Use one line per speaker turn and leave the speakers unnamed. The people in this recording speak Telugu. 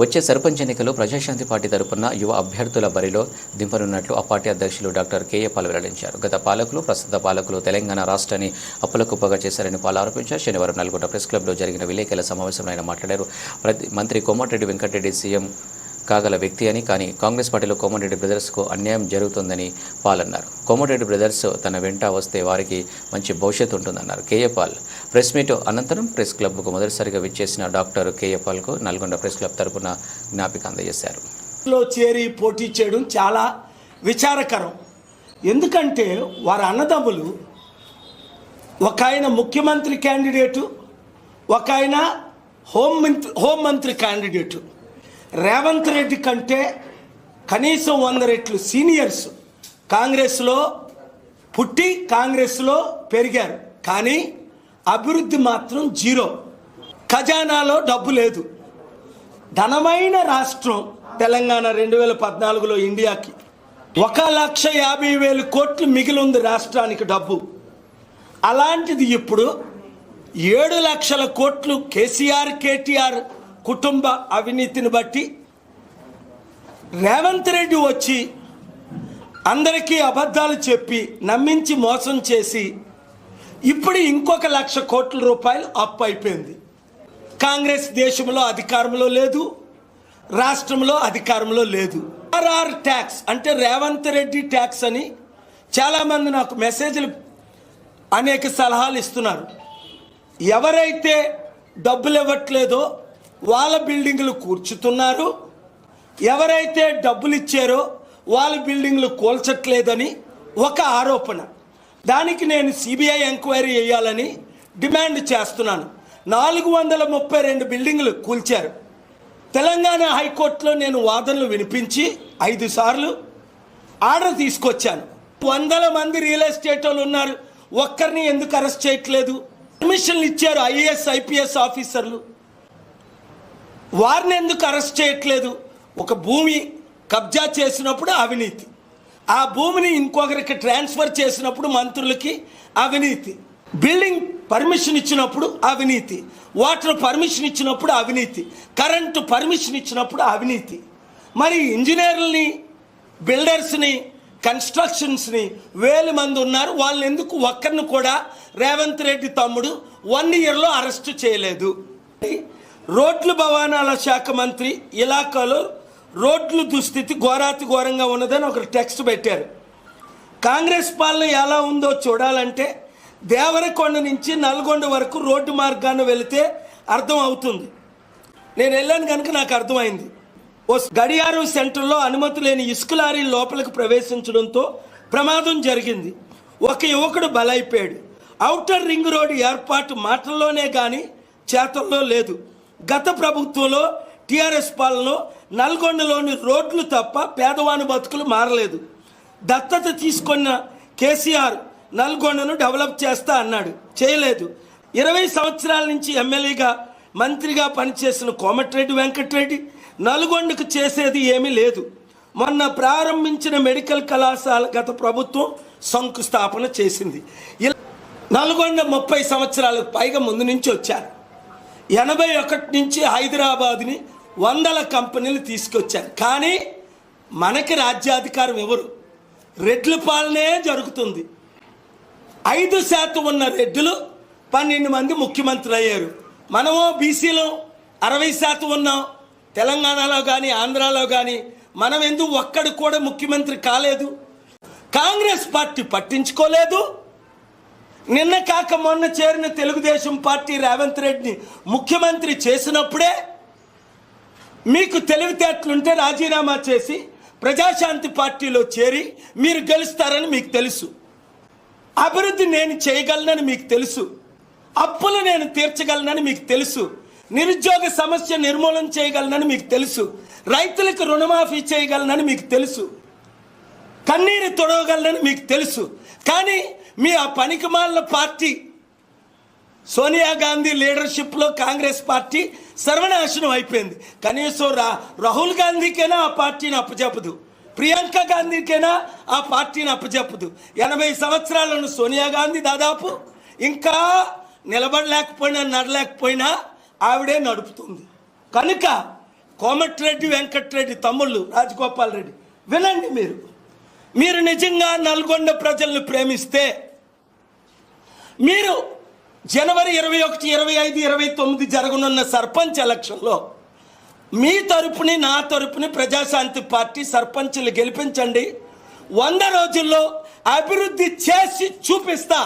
వచ్చే సర్పంచ్ ఎన్నికలో ప్రజాశాంతి పార్టీ తరపున యువ అభ్యర్థుల బరిలో దింపనున్నట్లు ఆ పార్టీ అధ్యక్షులు డాక్టర్ కేఏ పాల్ వెల్లడించారు. గత పాలకులు ప్రస్తుత పాలకులు తెలంగాణ రాష్ట్రాన్ని అప్పులకుప్పగా చేశారని పాల్ ఆరోపించారు. శనివారం నల్గొండ ప్రెస్ క్లబ్లో జరిగిన విలేకరుల సమావేశంలో ఆయన మాట్లాడారు. ప్రతి మంత్రి కోమటిరెడ్డి వెంకటరెడ్డి సీఎం కాగల వ్యక్తి అని కానీ కాంగ్రెస్ పార్టీలో కోమటిరెడ్డి బ్రదర్స్కు అన్యాయం జరుగుతుందని పాల్ అన్నారు కోమటిరెడ్డి బ్రదర్స్ తన వెంట వస్తే వారికి మంచి భవిష్యత్తు ఉంటుందన్నారు. కేఏ పాల్ ప్రెస్ మీట్ అనంతరం ప్రెస్ క్లబ్కు మొదటిసారిగా విచ్చేసిన డాక్టర్ కేఏ పాల్కు నల్గొండ ప్రెస్ క్లబ్ తరపున జ్ఞాపిక అందజేశారు.
లో చేరి పోటీ చేయడం చాలా విచారకరం. ఎందుకంటే వారి అన్నదమ్ములు ఒక ఆయన ముఖ్యమంత్రి క్యాండిడేటు ఒక ఆయన హోం మంత్రి హోం మంత్రి క్యాండిడేటు. రేవంత్ రెడ్డి కంటే కనీసం వంద రెట్లు సీనియర్స్ కాంగ్రెస్లో పుట్టి కాంగ్రెస్లో పెరిగారు. కానీ అభివృద్ధి మాత్రం జీరో. ఖజానాలో డబ్బు లేదు. ధనమైన రాష్ట్రం తెలంగాణ రెండు వేల పద్నాలుగులో ఇండియాకి ఒక లక్ష యాభై వేలు కోట్లు మిగిలి ఉంది రాష్ట్రానికి డబ్బు. అలాంటిది ఇప్పుడు ఏడు లక్షల కోట్లు కేసీఆర్ కేటీఆర్ కుటుంబ అవినీతిని బట్టి రేవంత్ రెడ్డి వచ్చి అందరికీ అబద్ధాలు చెప్పి నమ్మించి మోసం చేసి ఇప్పుడు ఇంకొక లక్ష కోట్ల రూపాయలు అప్పు అయిపోయింది. కాంగ్రెస్ దేశంలో అధికారంలో లేదు రాష్ట్రంలో అధికారంలో లేదు. ఆర్ఆర్ ట్యాక్స్ అంటే రేవంత్ రెడ్డి ట్యాక్స్ అని చాలామంది నాకు మెసేజ్లు అనేక సలహాలు ఇస్తున్నారు. ఎవరైతే డబ్బులు ఇవ్వట్లేదో వాళ్ళ బిల్డింగ్లు కూర్చుతున్నారు. ఎవరైతే డబ్బులు ఇచ్చారో వాళ్ళ బిల్డింగ్లు కూల్చట్లేదని ఒక ఆరోపణ. దానికి నేను సిబిఐ ఎంక్వైరీ చేయాలని డిమాండ్ చేస్తున్నాను. నాలుగు వందల ముప్పై రెండు బిల్డింగ్లు కూల్చారు. తెలంగాణ హైకోర్టులో నేను వాదనలు వినిపించి ఐదు సార్లు ఆర్డర్ తీసుకొచ్చాను. వందల మంది రియల్ ఎస్టేట్ వాళ్ళు ఉన్నారు. ఒక్కరిని ఎందుకు అరెస్ట్ చేయట్లేదు? పర్మిషన్లు ఇచ్చారు ఐఏఎస్ ఐపీఎస్ ఆఫీసర్లు. వారిని ఎందుకు అరెస్ట్ చేయట్లేదు? ఒక భూమి కబ్జా చేసినప్పుడు అవినీతి. ఆ భూమిని ఇంకొకరికి ట్రాన్స్ఫర్ చేసినప్పుడు మంత్రులకి అవినీతి. బిల్డింగ్ పర్మిషన్ ఇచ్చినప్పుడు అవినీతి. వాటర్ పర్మిషన్ ఇచ్చినప్పుడు అవినీతి. కరెంటు పర్మిషన్ ఇచ్చినప్పుడు అవినీతి. మరి ఇంజనీర్లని బిల్డర్స్ని కన్స్ట్రక్షన్స్ని వేల మంది ఉన్నారు. వాళ్ళు ఎందుకు ఒక్కరిని కూడా రేవంత్ రెడ్డి తమ్ముడు వన్ ఇయర్లో అరెస్ట్ చేయలేదు? రోడ్లు భవనాల శాఖ మంత్రి ఇలాకాలో రోడ్లు దుస్థితి ఘోరాతి ఘోరంగా ఉన్నదని ఒక టెక్స్ట్ పెట్టారు. కాంగ్రెస్ పాలన ఎలా ఉందో చూడాలంటే దేవరకొండ నుంచి నల్గొండ వరకు రోడ్డు మార్గాన్ని వెళితే అర్థం అవుతుంది. నేను వెళ్ళాను కనుక నాకు అర్థమైంది. ఓ గడియారం సెంటర్లో అనుమతి లేని ఇసుక లారీ లోపలికి ప్రవేశించడంతో ప్రమాదం జరిగింది. ఒక యువకుడు బలైపోయాడు. ఔటర్ రింగ్ రోడ్డు ఏర్పాటు మాటల్లోనే కానీ చేతల్లో లేదు. గత ప్రభుత్వంలో టీఆర్ఎస్ పాలనలో నల్గొండలోని రోడ్లు తప్ప పేదవాని బతుకులు మారలేదు. దత్తత తీసుకున్న కేసీఆర్ నల్గొండను డెవలప్ చేస్తా అన్నాడు. చేయలేదు. ఇరవై సంవత్సరాల నుంచి ఎమ్మెల్యేగా మంత్రిగా పనిచేసిన కోమటిరెడ్డి వెంకటరెడ్డి నల్గొండకు చేసేది ఏమీ లేదు. మొన్న ప్రారంభించిన మెడికల్ కళాశాల గత ప్రభుత్వం శంకుస్థాపన చేసింది. ఇలా నల్గొండ ముప్పై సంవత్సరాలకు పైగా ముందు నుంచి వచ్చారు. ఎనభై ఒకటి నుంచి హైదరాబాద్ని వందల కంపెనీలు తీసుకొచ్చారు. కానీ మనకి రాజ్యాధికారం ఎవరు? రెడ్ల పాలనే జరుగుతుంది. ఐదు శాతం ఉన్న రెడ్డులు పన్నెండు మంది ముఖ్యమంత్రులు అయ్యారు. మనము బీసీలో అరవై శాతం ఉన్నాం. తెలంగాణలో కానీ ఆంధ్రాలో కానీ మనం ఎందుకు ఒక్కడు కూడా ముఖ్యమంత్రి కాలేదు? కాంగ్రెస్ పార్టీ పట్టించుకోలేదు. నిన్న కాక మొన్న చేరిన తెలుగుదేశం పార్టీ రేవంత్ రెడ్డిని ముఖ్యమంత్రి చేసినప్పుడే మీకు తెలివితేటలుంటే రాజీనామా చేసి ప్రజాశాంతి పార్టీలో చేరి మీరు గెలుస్తారని మీకు తెలుసు. అభివృద్ధి నేను చేయగలనని మీకు తెలుసు. అప్పులు నేను తీర్చగలనని మీకు తెలుసు. నిరుద్యోగ సమస్య నిర్మూలన చేయగలనని మీకు తెలుసు. రైతులకు రుణమాఫీ చేయగలనని మీకు తెలుసు. కన్నీరు తొడవగలనని మీకు తెలుసు. కానీ మీ ఆ పనికిమాలిన పార్టీ సోనియా గాంధీ లీడర్షిప్లో కాంగ్రెస్ పార్టీ సర్వనాశనం అయిపోయింది. కనీసం రా రాహుల్ గాంధీకైనా ఆ పార్టీని అప్పచెప్పదు ప్రియాంక గాంధీకైనా ఆ పార్టీని అప్పచెప్పదు ఎనభై సంవత్సరాలను సోనియా గాంధీ దాదాపు ఇంకా నిలబడలేకపోయినా నడలేకపోయినా ఆవిడే నడుపుతుంది. కనుక కోమటిరెడ్డి వెంకటరెడ్డి తమ్ముళ్ళు రాజగోపాల్ రెడ్డి వినండి మీరు. మీరు నిజంగా నల్గొండ ప్రజల్ని ప్రేమిస్తే మీరు జనవరి ఇరవై ఒకటి ఇరవై ఐదు ఇరవై తొమ్మిది జరగనున్న సర్పంచ్ ఎలక్షన్లో మీ తరపుని నా తరపుని ప్రజాశాంతి పార్టీ సర్పంచ్లు గెలిపించండి. వంద రోజుల్లో అభివృద్ధి చేసి చూపిస్తా.